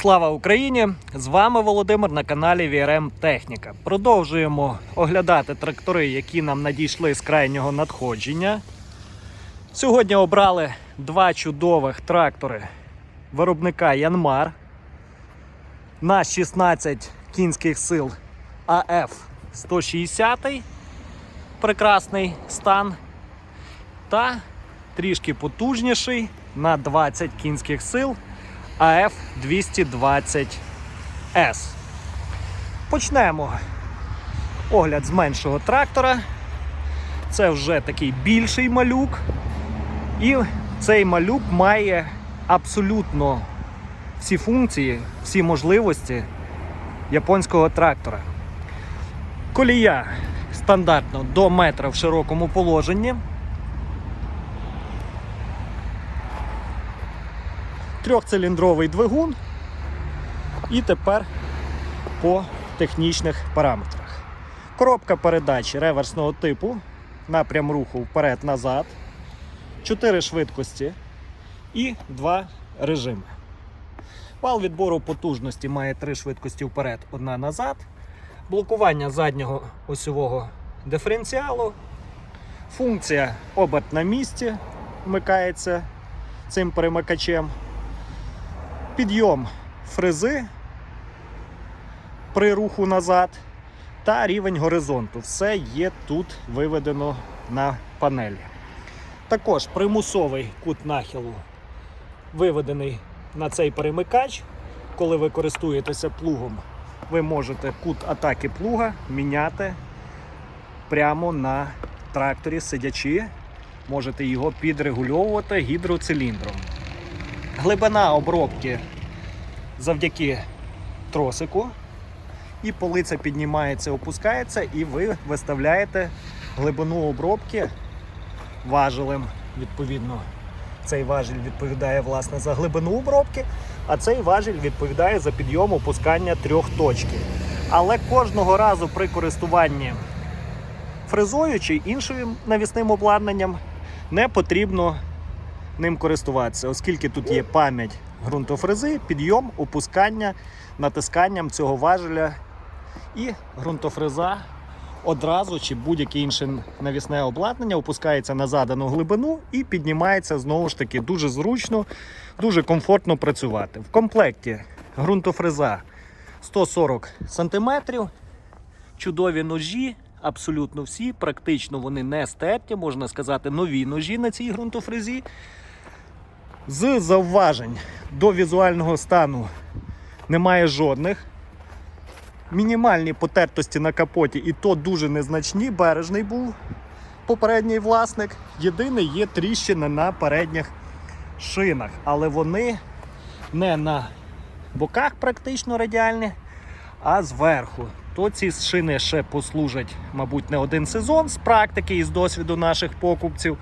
Слава Україні! З вами Володимир на каналі VRM Техніка. Продовжуємо оглядати трактори, які нам надійшли з крайнього надходження. Сьогодні обрали два чудових трактори виробника Янмар на 16 кінських сил АФ 160. Прекрасний стан. Та трішки потужніший на 20 кінських сил АФ 220 с Почнемо огляд з меншого трактора. Це вже такий більший малюк. І цей малюк має абсолютно всі функції, всі можливості японського трактора. Колія стандартно до метра в широкому положенні. Трьохциліндровий двигун. І тепер по технічних параметрах. Коробка передач реверсного типу, напрям руху вперед-назад, 4 швидкості і 2 режими. Вал відбору потужності має 3 швидкості вперед, одна назад. Блокування заднього осьового диференціалу. Функція оберт на місці вмикається цим перемикачем. Підйом фрези при руху назад та рівень горизонту. Все є тут виведено на панелі. Також примусовий кут нахилу виведений на цей перемикач. Коли ви користуєтеся плугом, ви можете кут атаки плуга міняти прямо на тракторі сидячи. Можете його підрегульовувати гідроциліндром. Глибина обробки завдяки тросику. І полиця піднімається, опускається, і ви виставляєте глибину обробки важелем. Відповідно, цей важіль відповідає власне за глибину обробки, а цей важіль відповідає за підйом опускання трьох точки. Але кожного разу при користуванні фрезою чи іншим навісним обладнанням не потрібно ним користуватися, оскільки тут є пам'ять ґрунтофрези, підйом, опускання натисканням цього важеля і ґрунтофреза одразу чи будь-яке інше навісне обладнання опускається на задану глибину і піднімається знову ж таки дуже зручно, дуже комфортно працювати. В комплекті ґрунтофреза 140 см, чудові ножі. Абсолютно всі, практично вони не стерті, можна сказати, нові ножі на цій ґрунтофрезі. З зауважень до візуального стану немає жодних. Мінімальні потертості на капоті, і то дуже незначні, бережний був попередній власник. Єдине є тріщини на передніх шинах, але вони не на боках практично радіальні, а зверху. То ці шини ще послужать, мабуть, не один сезон з практики і з досвіду наших покупців.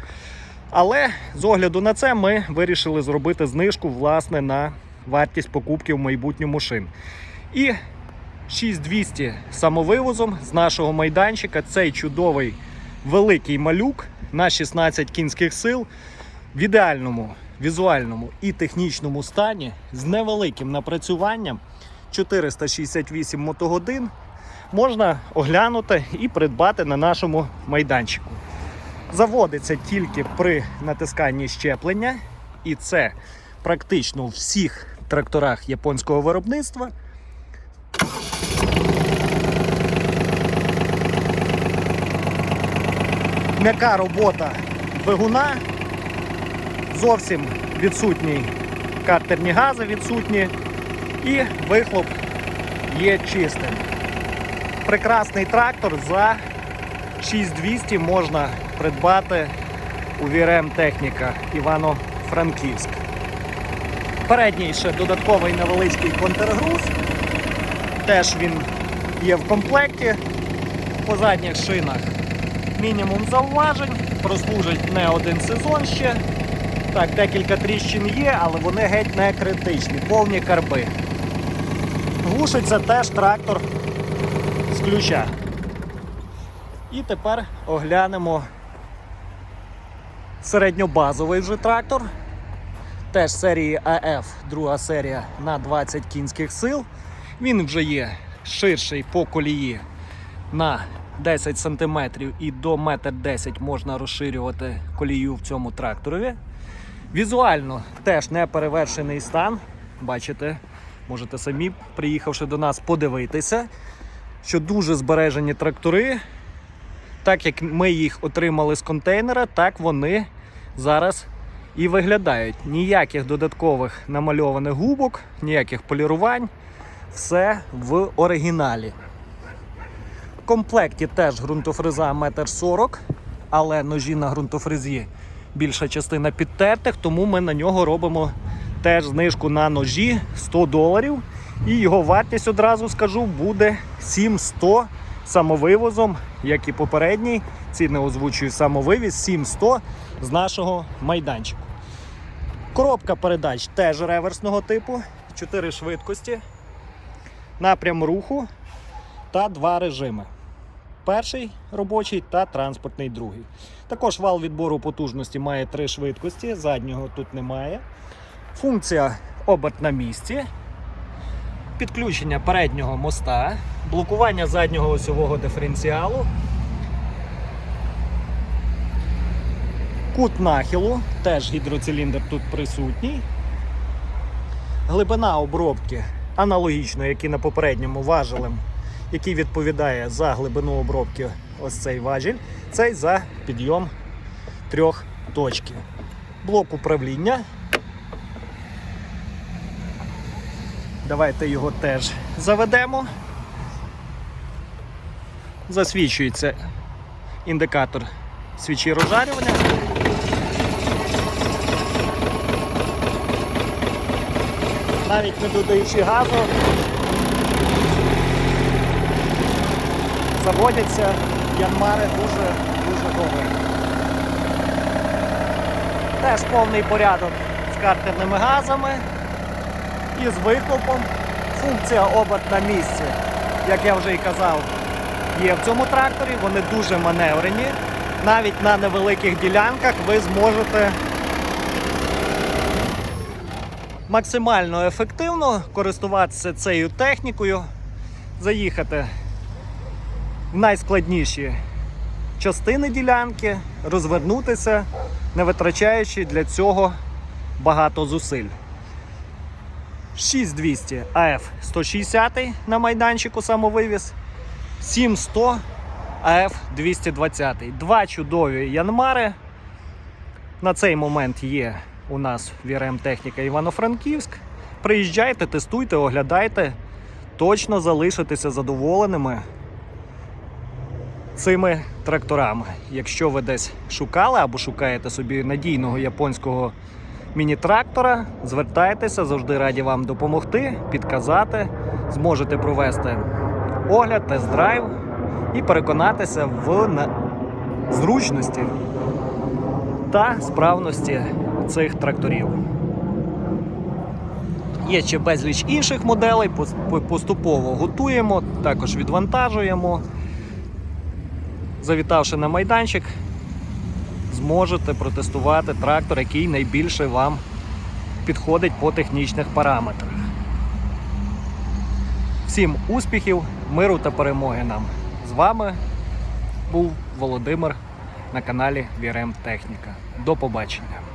Але з огляду на це ми вирішили зробити знижку власне на вартість покупки в майбутньому шин. І 6200 самовивозом з нашого майданчика цей чудовий великий малюк на 16 кінських сил в ідеальному візуальному і технічному стані з невеликим напрацюванням 468 мотогодин можна оглянути і придбати на нашому майданчику. Заводиться тільки при натисканні щеплення, і це практично у всіх тракторах японського виробництва. М'яка робота двигуна, зовсім відсутні картерні гази відсутні, і вихлоп є чистим. Прекрасний трактор за 6200 можна придбати у VRM Техніка Івано-Франківськ. Передній ще додатковий невеличкий контргруз. Теж він є в комплекті. По задніх шинах мінімум зауважень, прослужить не один сезон ще. Так, декілька тріщин є, але вони геть не критичні, повні карби. Глушиться теж трактор з ключа. І тепер оглянемо середньобазовий вже трактор теж серії АФ, друга серія на 20 кінських сил. Він вже є ширший по колії на 10 см і до 1,10 м можна розширювати колію в цьому тракторові. Візуально теж не перевершений стан. Бачите, можете самі, приїхавши до нас, подивитися, що дуже збережені трактори. Так як ми їх отримали з контейнера, так вони зараз і виглядають. Ніяких додаткових намальованих губок, ніяких полірувань. Все в оригіналі. В комплекті теж ґрунтофреза 1,40 м, але ножі на ґрунтофрезі більша частина підтертих, тому ми на нього робимо теж знижку на ножі 100 доларів. І його вартість одразу скажу буде 7100 самовивозом, як і попередній. Ціни озвучую самовивіз 7100 з нашого майданчику. Коробка передач теж реверсного типу, 4 швидкості, напрям руху та два режими. Перший робочий та транспортний другий. Також вал відбору потужності має три швидкості, заднього тут немає. Функція оберт на місці, підключення переднього моста, блокування заднього осьового диференціалу, кут нахилу, теж гідроциліндр тут присутній. Глибина обробки аналогічно, як і на попередньому важелем, який відповідає за глибину обробки ось цей важіль, цей за підйом трьох точки. Блок управління. Давайте його теж заведемо. Засвічується індикатор свічі розжарювання. Навіть не додаючи газу, заводяться янмари дуже дуже добре. Теж повний порядок з картерними газами і з вихлопом. Функція оберт на місці, як я вже і казав, є в цьому тракторі. Вони дуже маневрені. Навіть на невеликих ділянках ви зможете максимально ефективно користуватися цією технікою, заїхати в найскладніші частини ділянки, розвернутися, не витрачаючи для цього багато зусиль. 6200 АФ 160 на майданчику самовивіз, 7100 АФ 220. Два чудові янмари. На цей момент є у нас VRM техніка Івано-Франківськ. Приїжджайте, тестуйте, оглядайте. Точно залишитеся задоволеними цими тракторами. Якщо ви десь шукали або шукаєте собі надійного японського міні-трактора, звертайтеся, завжди раді вам допомогти, підказати. Зможете провести огляд, тест-драйв і переконатися в зручності та справності цих тракторів. Є ще безліч інших моделей, поступово готуємо, також відвантажуємо. Завітавши на майданчик, зможете протестувати трактор, який найбільше вам підходить по технічних параметрах. Всім успіхів, миру та перемоги нам! З вами був Володимир на каналі VRM Техніка. До побачення!